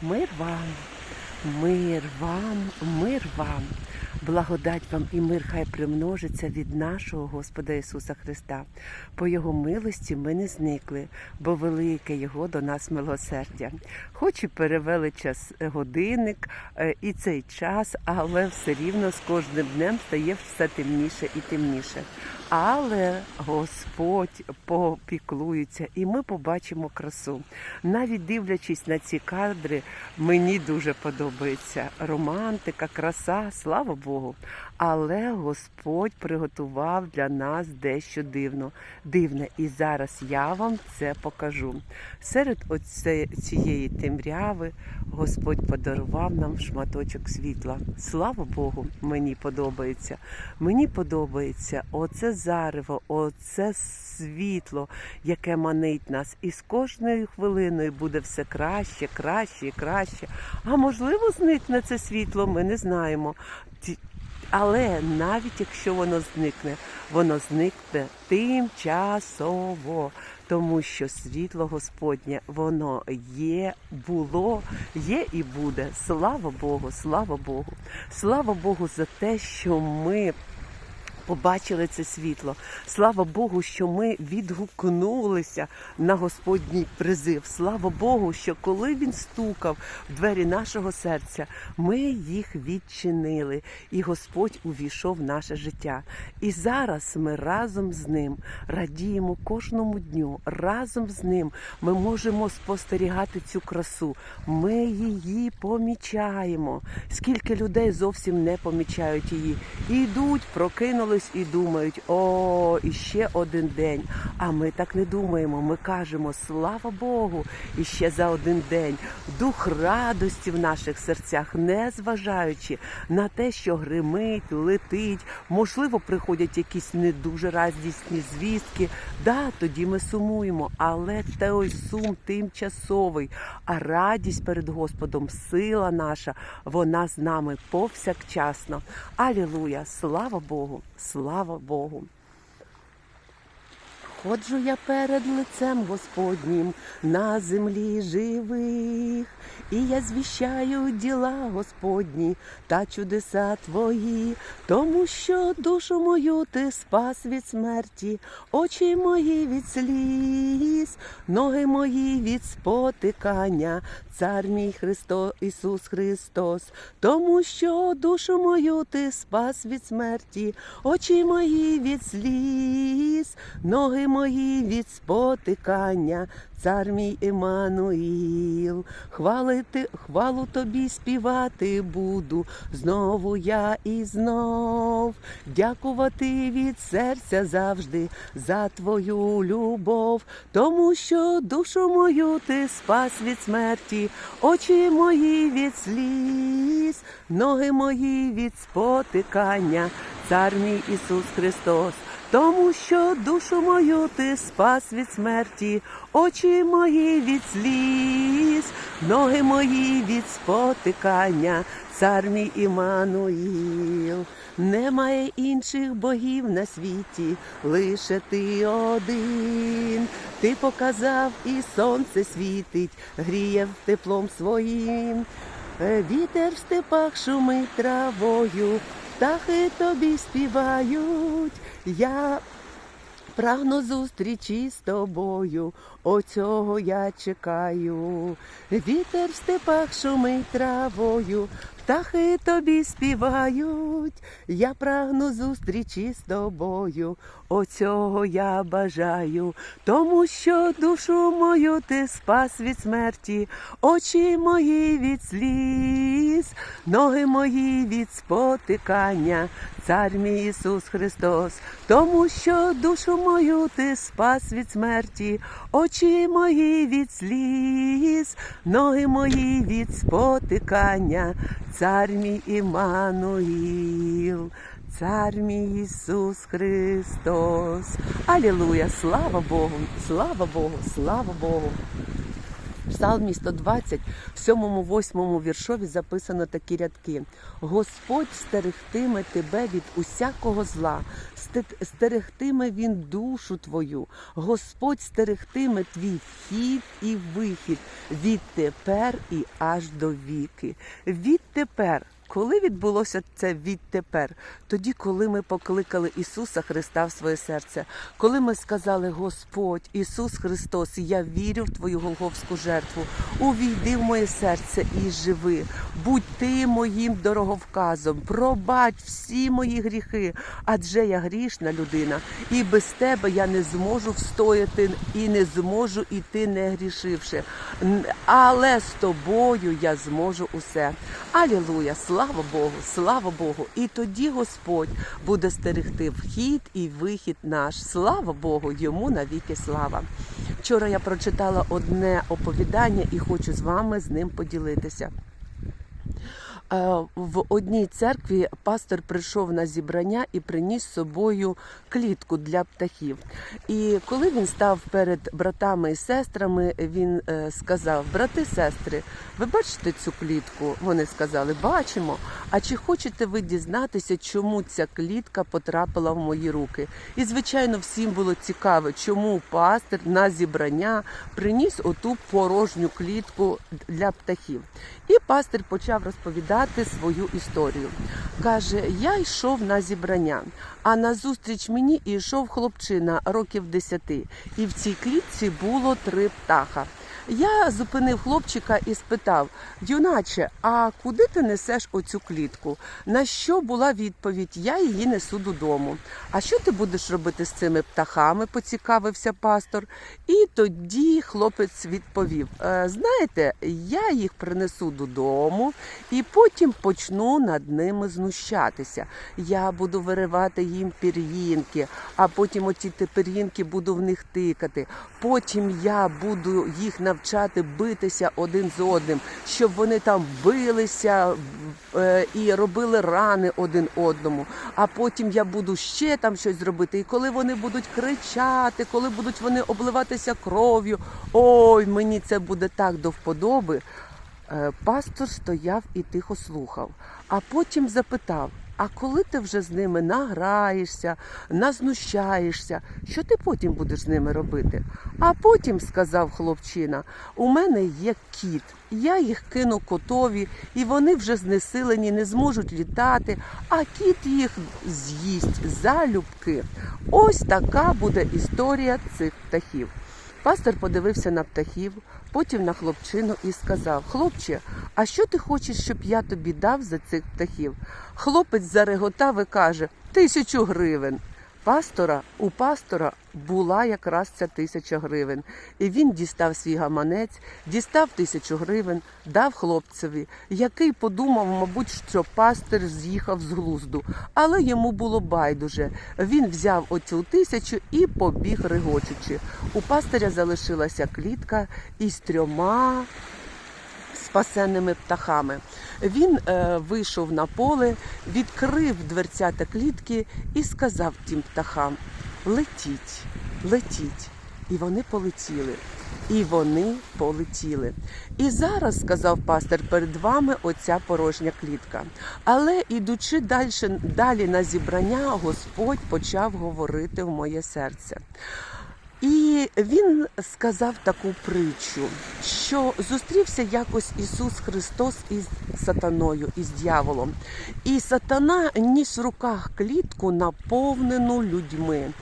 Мир вам, мир вам, мир вам. Благодать вам і мир хай примножиться від нашого Господа Ісуса Христа. По Його милості ми не зникли, бо велике Його до нас милосердя. Хоч і перевели час е, годинник е, і цей час, але все рівно з кожним днем стає все темніше і темніше. Але Господь попіклується, і ми побачимо красу. Навіть дивлячись на ці кадри, мені дуже подобається романтика, краса, слава Богу. Але Господь приготував для нас дещо дивно, дивне. І зараз я вам це покажу. Серед оце, цієї темряви Господь подарував нам шматочок світла. Слава Богу, мені подобається. Мені подобається оце зарево, оце світло, яке манить нас. І з кожною хвилиною буде все краще, краще і краще. А можливо, зникне це світло, ми не знаємо. Але навіть якщо воно зникне, воно зникне тимчасово, тому що світло Господнє, воно є, було, є і буде. Слава Богу, слава Богу. Слава Богу за те, що ми побачили це світло. Слава Богу, що ми відгукнулися на Господній призив. Слава Богу, що коли він стукав в двері нашого серця, ми їх відчинили, і Господь увійшов в наше життя. І зараз ми разом з ним радіємо кожному дню. Разом з ним ми можемо спостерігати цю красу. Ми її помічаємо. Скільки людей зовсім не помічають її. І йдуть, прокинулись і думають: о, іще один день. А ми так не думаємо. Ми кажемо слава Богу, іще за один день. Дух радості в наших серцях, не зважаючи на те, що гримить, летить, можливо, приходять якісь не дуже радісні звістки. Да, тоді ми сумуємо, але той сум тимчасовий, а радість перед Господом, сила наша, вона з нами повсякчасно. Алілуя! Слава Богу! Слава Богу! Ходжу я перед лицем Господнім на землі живих, і я звіщаю діла Господні та чудеса твої, тому що душу мою ти спас від смерті, очі мої від сліз, ноги мої від спотикання, цар мій Христо Ісус Христос, тому що душу мою ти спас від смерті, очі мої від сліз, ноги мої від спотикання, цар мій Еммануїл. Хвалити, хвалу тобі співати буду, знову я і знов. Дякувати від серця завжди за твою любов, тому що душу мою ти спас від смерті, очі мої від сліз, ноги мої від спотикання, цар мій Ісус Христос. Тому що душу мою ти спас від смерті, очі мої від сліз, ноги мої від спотикання, цар мій Імануїл. Немає інших богів на світі, лише ти один. Ти показав, і сонце світить, гріє теплом своїм. Е, Вітер в степах шумить травою, птахи тобі співають. Я прагну зустрічі з тобою, оцього я чекаю. Вітер в степах шумить травою, птахи тобі співають. Я прагну зустрічі з тобою, оцього я бажаю, тому що душу мою ти спас від смерті, очі мої від сліз, ноги мої від спотикання, цар мій Ісус Христос, тому що душу мою ти спас від смерті, очі мої від сліз, ноги мої від спотикання, цар мій Імануїл. Цар мій Ісус Христос. Алілуя! Слава Богу! Слава Богу! Слава Богу! Псалмі 120, в 7-8 віршові записано такі рядки: Господь стерегтиме тебе від усякого зла, стерегтиме він душу твою, Господь стерегтиме твій вхід і вихід відтепер і аж до віки. Відтепер. Коли відбулося це відтепер? Тоді, коли ми покликали Ісуса Христа в своє серце, коли ми сказали, Господь, Ісус Христос, я вірю в Твою голговську жертву, увійди в моє серце і живи, будь ти моїм дороговказом, пробач всі мої гріхи, адже я грішна людина, і без тебе я не зможу встояти і не зможу іти не грішивши. Але з тобою я зможу усе. Алілуя! Слава Богу, слава Богу! І тоді Господь буде стерегти вхід і вихід наш. Слава Богу, йому навіки слава. Вчора я прочитала одне оповідання і хочу з вами з ним поділитися. Е, В одній церкві пастор прийшов на зібрання і приніс з собою клітку для птахів. І коли він став перед братами і сестрами, він е, сказав: Брати, сестри, ви бачите цю клітку? Вони сказали, бачимо. А чи хочете ви дізнатися, чому ця клітка потрапила в мої руки? І звичайно, всім було цікаво, чому пастир на зібрання приніс оту порожню клітку для птахів. І пастир почав розповідати свою історію. Каже: Я йшов на зібрання, а назустріч мені йшов хлопчина років десяти, і в цій клітці було три птаха. Я зупинив хлопчика і спитав: юначе, а куди ти несеш оцю клітку? На що була відповідь? Я її несу додому. А що ти будеш робити з цими птахами? поцікавився пастор. І тоді хлопець відповів: «Е, знаєте, я їх принесу додому і потім почну над ними знущатися. Я буду виривати їм пір'їнки, а потім оті ті пір'їнки буду в них тикати. Потім я буду їх навчати битися один з одним, щоб вони там билися е, і робили рани один одному. А потім я буду ще там щось зробити. І коли вони будуть кричати, коли будуть вони обливатися кров'ю, ой, мені це буде так до вподоби. Е, Пастор стояв і тихо слухав, а потім запитав: а коли ти вже з ними награєшся, назнущаєшся, що ти потім будеш з ними робити? А потім, сказав хлопчина, у мене є кіт. Я їх кину котові, і вони вже знесилені, не зможуть літати, а кіт їх з'їсть залюбки. Ось така буде історія цих птахів. Пастор подивився на птахів, потім на хлопчину і сказав: Хлопче, а що ти хочеш, щоб я тобі дав за цих птахів? Хлопець зареготав і каже: тисячу гривень. Пастора у пастора була якраз ця тисяча гривень, і він дістав свій гаманець, дістав тисячу гривень, дав хлопцеві, який подумав, мабуть, що пастир з'їхав з глузду, але йому було байдуже. Він взяв оцю тисячу і побіг регочучи. У пастиря залишилася клітка із трьома спасенними птахами. Він е, вийшов на поле, відкрив дверцята клітки і сказав тим птахам: летіть, летіть. І вони полетіли. І вони полетіли. І зараз, сказав пастор, перед вами оця порожня клітка. Але ідучи далі, далі на зібрання, Господь почав говорити в моє серце. І він сказав таку притчу, що зустрівся якось Ісус Христос із сатаною, із дьяволом. І сатана ніс в руках клітку, наповнену людьми.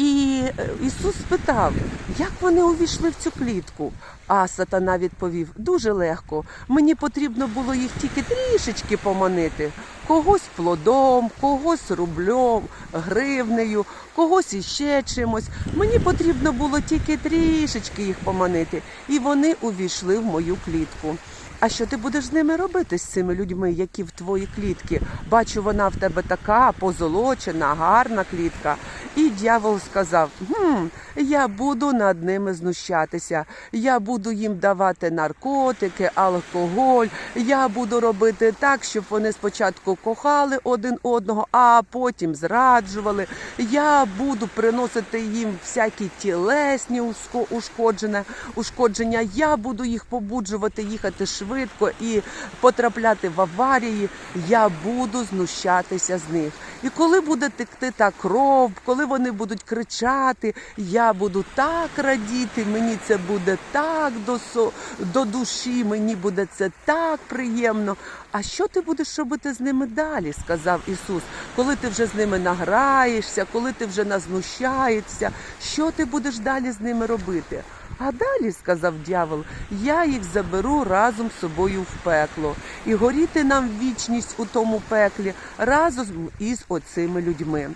І е, Ісус спитав, як вони увійшли в цю клітку. А сатана відповів: дуже легко. Мені потрібно було їх тільки трішечки поманити. Когось плодом, когось рублем, гривнею, когось іще чимось. Мені потрібно було тільки трішечки їх поманити, і вони увійшли в мою клітку. А що ти будеш з ними робити з цими людьми, які в твої клітки? Бачу, вона в тебе така позолочена, гарна клітка. І дьявол сказав: хм, я буду над ними знущатися, я буду їм давати наркотики, алкоголь, я буду робити так, щоб вони спочатку кохали один одного, а потім зраджували. Я буду приносити їм всякі тілесні ушкодження, ушкодження. Я буду їх побуджувати їхати швидко і потрапляти в аварії. Я буду знущатися з них. І коли буде текти та кров, коли вони будуть кричати, я буду так радіти, мені це буде так до, со- до душі, мені буде це так приємно. А що ти будеш робити з ними далі? сказав Ісус. Коли ти вже з ними награєшся, коли ти вже назнущаєшся, що ти будеш далі з ними робити? А далі, сказав дьявол, я їх заберу разом з собою в пекло, і горіти нам вічність у тому пеклі разом із оцими людьми.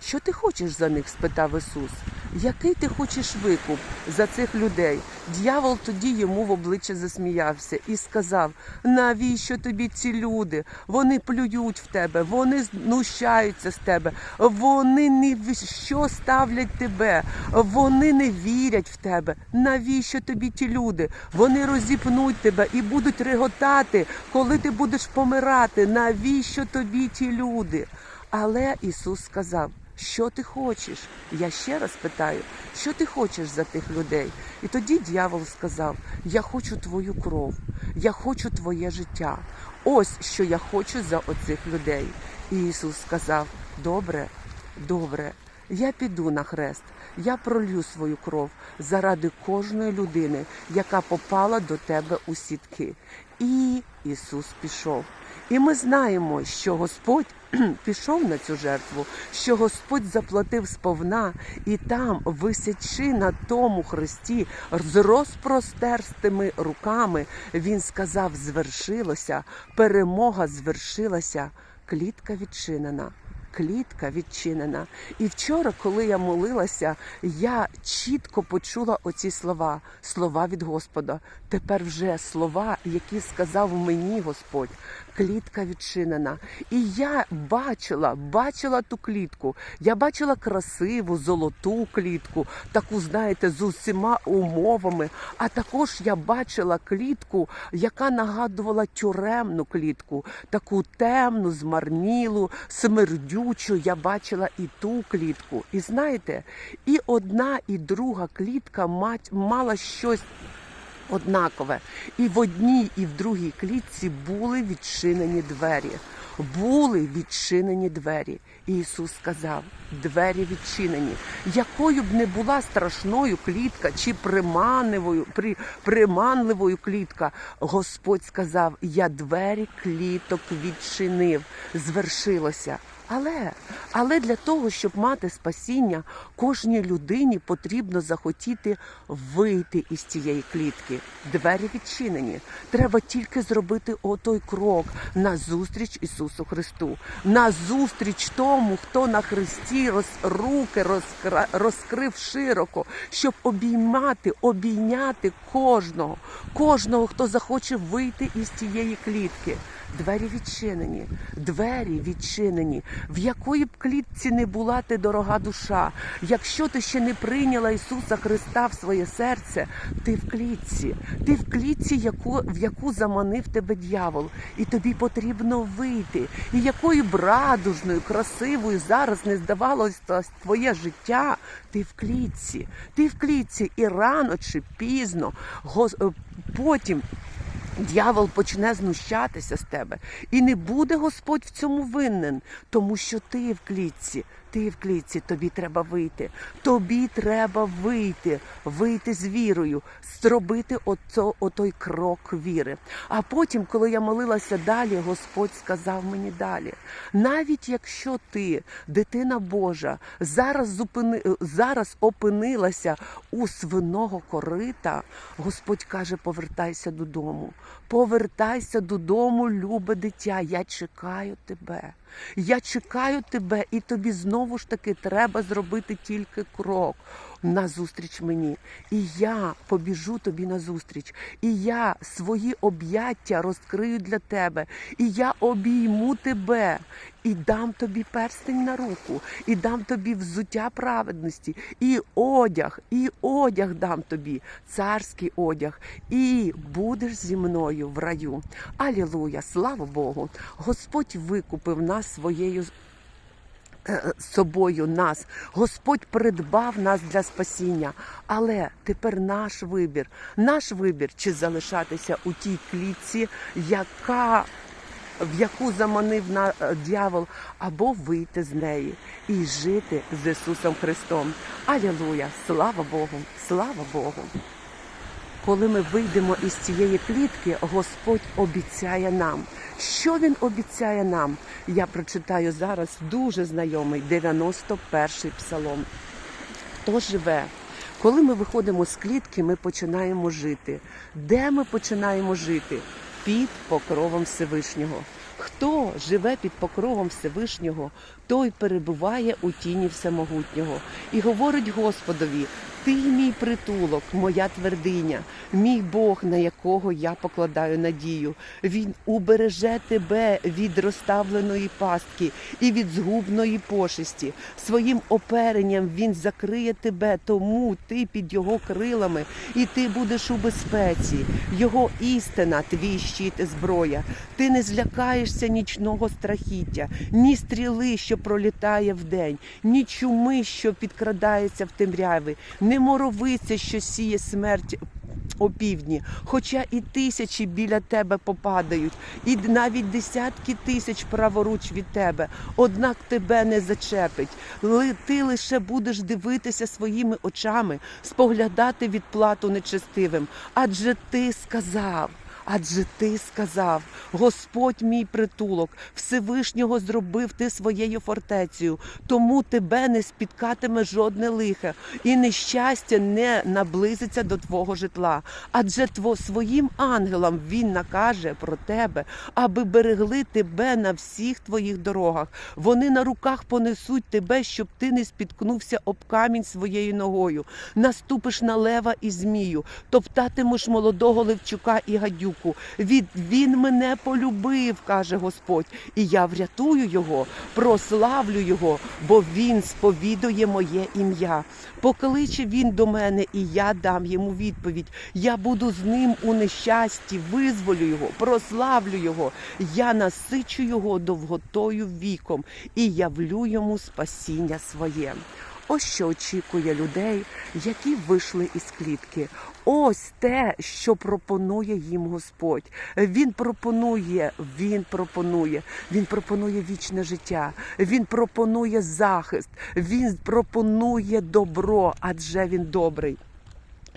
Що ти хочеш за них? спитав Ісус. Який ти хочеш викуп за цих людей? Дьявол тоді йому в обличчя засміявся і сказав: навіщо тобі ці люди? Вони плюють в тебе, вони знущаються з тебе, вони ні в що ставлять тебе, вони не вірять в тебе. Навіщо тобі ті люди? Вони розіпнуть тебе і будуть реготати, коли ти будеш помирати. Навіщо тобі ті люди? Але Ісус сказав. Що ти хочеш? Я ще раз питаю, що ти хочеш за тих людей? І тоді дьявол сказав: Я хочу твою кров, я хочу твоє життя. Ось що я хочу за оцих людей. І Ісус сказав: Добре, добре, я піду на хрест, я пролью свою кров заради кожної людини, яка попала до тебе у сітки. І Ісус пішов. І ми знаємо, що Господь пішов на цю жертву, що Господь заплатив сповна, і там, висячи на тому хресті, з розпростерстими руками, він сказав: звершилося, перемога звершилася, клітка відчинена. Клітка відчинена. І вчора, коли я молилася, я чітко почула оці слова, слова від Господа. Тепер вже слова, які сказав мені Господь. Клітка відчинена. І я бачила, бачила ту клітку. Я бачила красиву золоту клітку, таку, знаєте, з усіма умовами. А також я бачила клітку, яка нагадувала тюремну клітку, таку темну, змарнілу, смердючу. Я бачила і ту клітку. І знаєте, і одна, і друга клітка мать- мала щось однакове. І в одній, і в другій клітці були відчинені двері. Були відчинені двері. І Ісус сказав: двері відчинені. Якою б не була страшною клітка чи приманливою, при, приманливою клітка, Господь сказав: Я двері кліток відчинив. Звершилося. Але, але для того, щоб мати спасіння, кожній людині потрібно захотіти вийти із цієї клітки. Двері відчинені. Треба тільки зробити отой крок назустріч Ісусу Христу, назустріч тому, хто на хресті роз, руки розкра, розкрив широко, щоб обіймати, обійняти кожного, кожного, хто захоче вийти із цієї клітки. Двері відчинені, двері відчинені. В якої б клітці не була ти дорога душа. Якщо ти ще не прийняла Ісуса Христа в своє серце, ти в клітці, ти в клітці, яку, в яку заманив тебе дьявол, і тобі потрібно вийти. І якою б радужною, красивою зараз не здавалося твоє життя, ти в клітці, ти в клітці, і рано чи пізно, гос- е, потім. Дьявол почне знущатися з тебе, і не буде Господь в цьому винен, тому що ти в клітці, ти в клітці, тобі треба вийти. Тобі треба вийти, вийти з вірою, зробити ото, отой крок віри. А потім, коли я молилася далі, Господь сказав мені далі: навіть якщо ти, дитина Божа, зараз зупини, зараз опинилася у свиного корита, Господь каже: повертайся додому. Повертайся додому, любе дитя. Я чекаю тебе. Я чекаю тебе, і тобі знову ж таки треба зробити тільки крок. Назустріч мені. І я побіжу тобі назустріч. І я свої об'яття розкрию для тебе. І я обійму тебе. І дам тобі перстень на руку, і дам тобі взуття праведності, і одяг, і одяг дам тобі, царський одяг, і будеш зі мною в раю. Алілуя! Слава Богу! Господь викупив нас своєю собою нас. Господь придбав нас для спасіння. Але тепер наш вибір, наш вибір, чи залишатися у тій клітці, яка в яку заманив на е, дьявол, або вийти з неї і жити з Ісусом Христом. Алілуя! Слава Богу! Слава Богу! Коли ми вийдемо із цієї клітки, Господь обіцяє нам. Що Він обіцяє нам? Я прочитаю зараз дуже знайомий 91-й псалом. Хто живе? Коли ми виходимо з клітки, ми починаємо жити. Де ми починаємо жити? Під покровом Всевишнього. Хто живе під покровом Всевишнього, той перебуває у тіні Всемогутнього і говорить Господові: Ти мій притулок, моя твердиня, мій Бог, на якого я покладаю надію. Він убереже тебе від розставленої пастки і від згубної пошесті. Своїм оперенням він закриє тебе, тому ти під його крилами, і ти будеш у безпеці. Його істина, твій щит і зброя. Ти не злякаєшся нічного страхіття, ні стріли, що пролітає вдень, ні чуми, що підкрадається в темряві, не моровиця, що сіє смерть опівдні, хоча і тисячі біля тебе попадають, і навіть десятки тисяч праворуч від тебе, однак тебе не зачепить. Ти лише будеш дивитися своїми очами, споглядати відплату нечестивим. Адже ти сказав. Адже ти сказав, Господь мій притулок, Всевишнього зробив ти своєю фортецею, тому тебе не спіткатиме жодне лихе, і нещастя не наблизиться до твого житла. Адже тво своїм ангелам він накаже про тебе, аби берегли тебе на всіх твоїх дорогах. Вони на руках понесуть тебе, щоб ти не спіткнувся об камінь своєю ногою. Наступиш на лева і змію, топтатимеш молодого левчука і гадюку. Від він мене полюбив, каже Господь, і я врятую його, прославлю його, бо він сповідує моє ім'я. Покличе він до мене, і я дам йому відповідь. Я буду з ним у нещасті, визволю його, прославлю його. Я насичу його довготою віком і явлю йому спасіння своє. Ось що очікує людей, які вийшли із клітки. Ось те, що пропонує їм Господь. Він пропонує, він пропонує, він пропонує вічне життя, він пропонує захист, він пропонує добро, адже він добрий.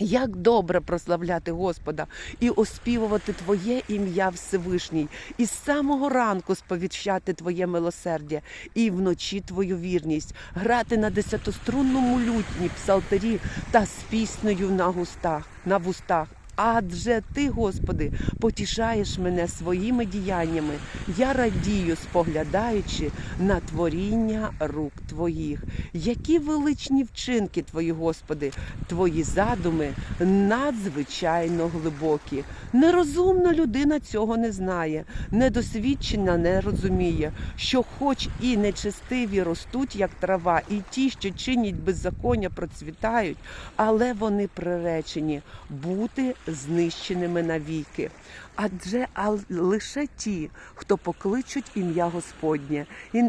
Як добре прославляти Господа і оспівувати Твоє ім'я Всевишній, і з самого ранку сповіщати Твоє милосердя, і вночі Твою вірність, грати на десятострунному лютні, псалтері та з піснею на густах, на вустах. Адже ти, Господи, потішаєш мене своїми діяннями. Я радію, споглядаючи на творіння рук Твоїх. Які величні вчинки Твої, Господи, Твої задуми надзвичайно глибокі. Нерозумна людина цього не знає, недосвідчена не розуміє, що, хоч і нечестиві ростуть, як трава, і ті, що чинять беззаконня, процвітають, але вони приречені бути знищеними навіки. Адже а лише ті, хто покличуть ім'я Господнє, і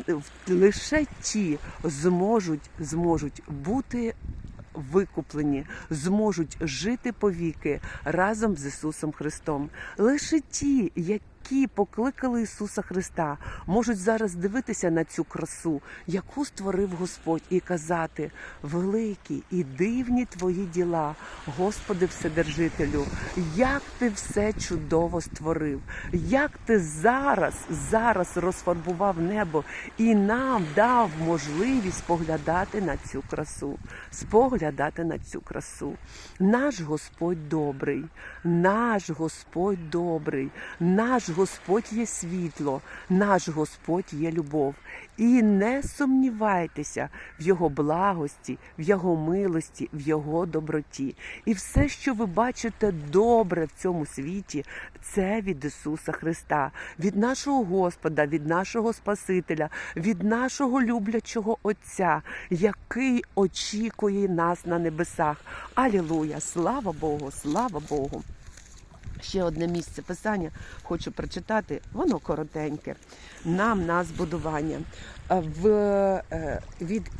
лише ті зможуть, зможуть бути викуплені, зможуть жити повіки разом з Ісусом Христом. Лише ті, які покликали Ісуса Христа, можуть зараз дивитися на цю красу, яку створив Господь, і казати: великі і дивні твої діла, Господи Вседержителю, як ти все чудово створив, як ти зараз, зараз розфарбував небо і нам дав можливість споглядати на цю красу, споглядати на цю красу. Наш Господь добрий, наш Господь добрий, наш Господь є світло, наш Господь є любов. І не сумнівайтеся в Його благості, в Його милості, в Його доброті. І все, що ви бачите добре в цьому світі, це від Ісуса Христа, від нашого Господа, від нашого Спасителя, від нашого люблячого Отця, який очікує нас на небесах. Алілуя! Слава Богу! Слава Богу! Ще одне місце писання хочу прочитати, воно коротеньке. Нам на збудування. Е, В е, від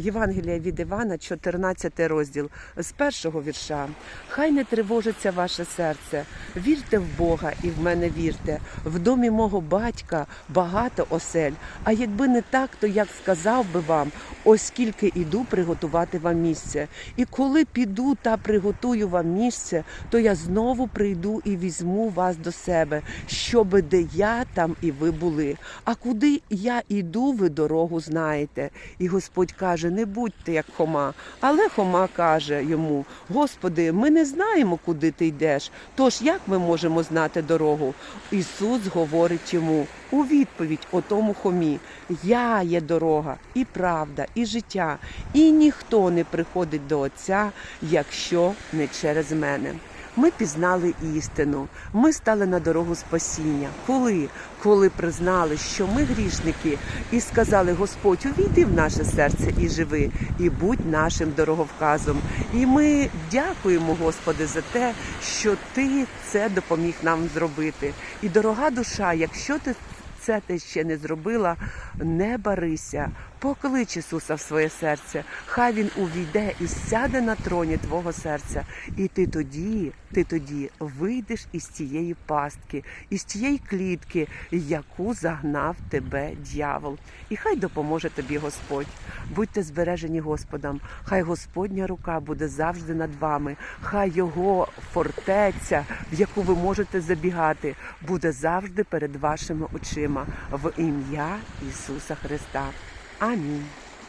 Євангелія від Івана, 14 розділ, з першого вірша. Хай не тривожиться ваше серце. Вірте в Бога і в мене вірте. В домі мого батька багато осель. А якби не так, то як сказав би вам, оскільки іду приготувати вам місце. І коли піду та приготую вам місце, то я знову прийду і візьму вас до себе, щоби де я там і ви були. А куди я іду, ви дорогу знаєте. І Господь каже: не будьте як Хома. Але Хома каже йому: Господи, ми не знаємо, куди ти йдеш. Тож як ми можемо знати дорогу? Ісус говорить йому у відповідь отому Хомі: Я є дорога, і правда, і життя, і ніхто не приходить до Отця, якщо не через мене. Ми пізнали істину, ми стали на дорогу спасіння. Коли? Коли признали, що ми грішники, і сказали: Господь, увійди в наше серце і живи, і будь нашим дороговказом. І ми дякуємо, Господи, за те, що Ти це допоміг нам зробити. І дорога душа, якщо ти це ти ще не зробила, не барися, поклич Ісуса в своє серце, хай Він увійде і сяде на троні твого серця. І ти тоді, ти тоді вийдеш із цієї пастки, із цієї клітки, яку загнав тебе дьявол. І хай допоможе тобі Господь. Будьте збережені Господом, хай Господня рука буде завжди над вами, хай Його фортеця, в яку ви можете забігати, буде завжди перед вашими очима в ім'я Ісуса Христа. 阿尼